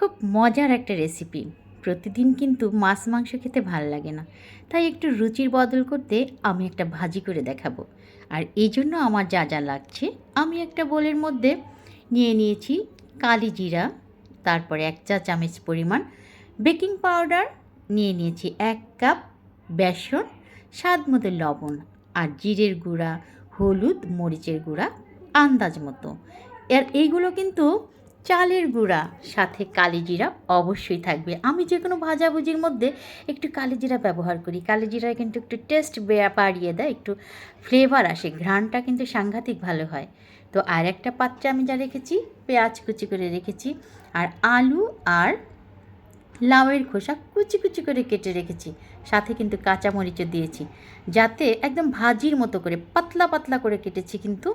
খুব মজার একটা রেসিপি প্রতিদিন কিন্তু মাছ মাংস খেতে ভালো লাগে না। তাই একটু রুচির বদল করতে আমি একটা ভাজি করে দেখাবো। আর এই জন্য আমার যা যা লাগছে, আমি একটা বোলের মধ্যে নিয়ে নিয়েছি কালি জিরা, তারপরে এক চা চামচ পরিমাণ বেকিং পাউডার, নিয়ে নিয়েছি এক কাপ বেসন, স্বাদ মতো লবণ আর জিরের গুঁড়া, হলুদ, মরিচের গুঁড়া, আন্দাজ মতো। আর এইগুলো কিন্তু চালের গুঁড়া, সাথে কালিজিরা অবশ্যই থাকবে। আমি যে কোনো ভাজাভুজির মধ্যে একটু কালিজিরা ব্যবহার করি। কালিজিরা কিন্তু একটু টেস্ট বাড়িয়ে দেয়, একটু ফ্লেভার আসে, ঘ্রাণটা কিন্তু সাংঘাতিক ভালো হয়। তো আর একটা পাত্রে আমি যা রেখেছি, পেঁয়াজ কুচি করে রেখেছি, আর আলু আর লাউয়ের খোসা কুচি কুচি করে কেটে রেখেছি। সাথে কিন্তু কাঁচামরিচও দিয়েছি, যাতে একদম ভাজির মতো করে, পাতলা পাতলা করে কেটেছি কিন্তু,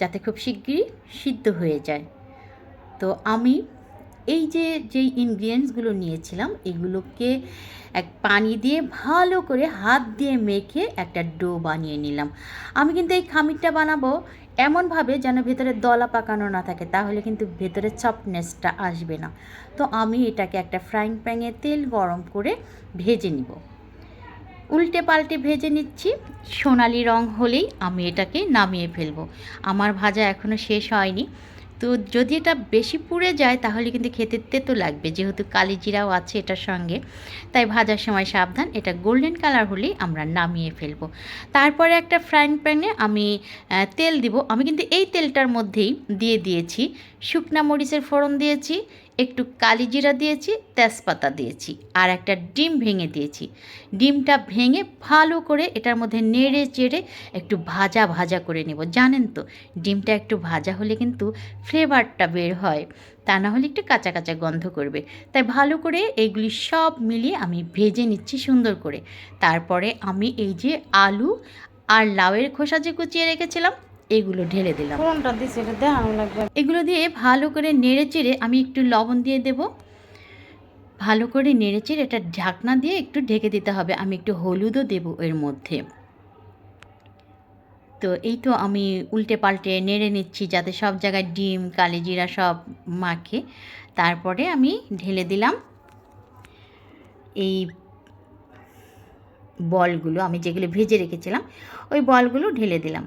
যাতে খুব শিগগিরই সিদ্ধ হয়ে যায়। তো আমি এই যে, যেই ইনগ্রিডিয়েন্টসগুলো নিয়েছিলাম, এগুলোকে এক পানি দিয়ে ভালো করে হাত দিয়ে মেখে একটা ডো বানিয়ে নিলাম। আমি কিন্তু এই খামিরটা বানাবো এমনভাবে যেন ভেতরে দলা পাকানো না থাকে, তাহলে কিন্তু ভেতরে সফটনেসটা আসবে না। তো আমি এটাকে একটা ফ্রাইং প্যানে তেল গরম করে ভেজে নিব। উল্টে পাল্টে ভেজে নিচ্ছি। সোনালি রং হলেই আমি এটাকে নামিয়ে ফেলব। আমার ভাজা এখনও শেষ হয়নি। তো যদি এটা বেশি পুড়ে যায়, তাহলে কিন্তু খেতে তেতো লাগবে। যেহেতু কালি জিরাও আছে এটার সঙ্গে, তাই ভাজার সময় সাবধান। এটা গোল্ডেন কালার হলেই আমরা নামিয়ে ফেলব। তারপরে একটা ফ্রাইং প্যানে আমি তেল দিব। আমি কিন্তু এই তেলটার মধ্যেই দিয়ে দিয়েছি শুকনা মরিচের ফোড়ন দিয়েছি, একটু কালিজিরা দিয়েছি, তেজপাতা দিয়েছি আর একটা ডিম ভেঙে দিয়েছি। ডিমটা ভেঙে ভালো করে এটার মধ্যে নেড়ে চেড়ে একটু ভাজা ভাজা করে নেব। জানেন তো, ডিমটা একটু ভাজা হলে কিন্তু ফ্লেভারটা বের হয়, তা না হলে একটু কাঁচা কাঁচা গন্ধ করবে। তাই ভালো করে এইগুলি সব মিলিয়ে আমি ভেজে নিচ্ছি সুন্দর করে। তারপরে আমি এই যে আলু আর লাউয়ের খোসা যে কুচিয়ে রেখেছিলাম এগুলো ঢেলে দিলাম। দিছে এটা দেখানো লাগবে। এগুলো দিয়ে ভালো করে নেড়ে চেড়ে আমি একটু লবণ দিয়ে দেব। ভালো করে নেড়ে চেড়ে এটা ঢাকনা দিয়ে একটু ঢেকে দিতে হবে। আমি একটু হলুদও দেব এর মধ্যে। তো এই তো আমি উল্টে পাল্টে নেড়ে নিচ্ছি যাতে সব জায়গায় ডিম কালিজিরা সব মাখে। তারপরে আমি ঢেলে দিলাম এই বলগুলো আমি যেগুলো ভেজে রেখেছিলাম ওই বলগুলো ঢেলে দিলাম।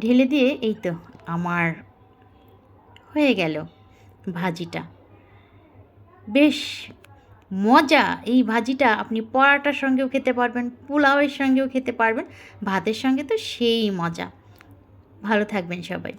ঢেলে দিয়ে এই তো আমার হয়ে গেল ভাজিটা। বেশ মজা এই ভাজিটা। আপনি পরাটার সঙ্গেও খেতে পারবেন, পোলাওয়ের সঙ্গেও খেতে পারবেন, ভাতের সঙ্গে তো সেই মজা। ভালো থাকবেন সবাই।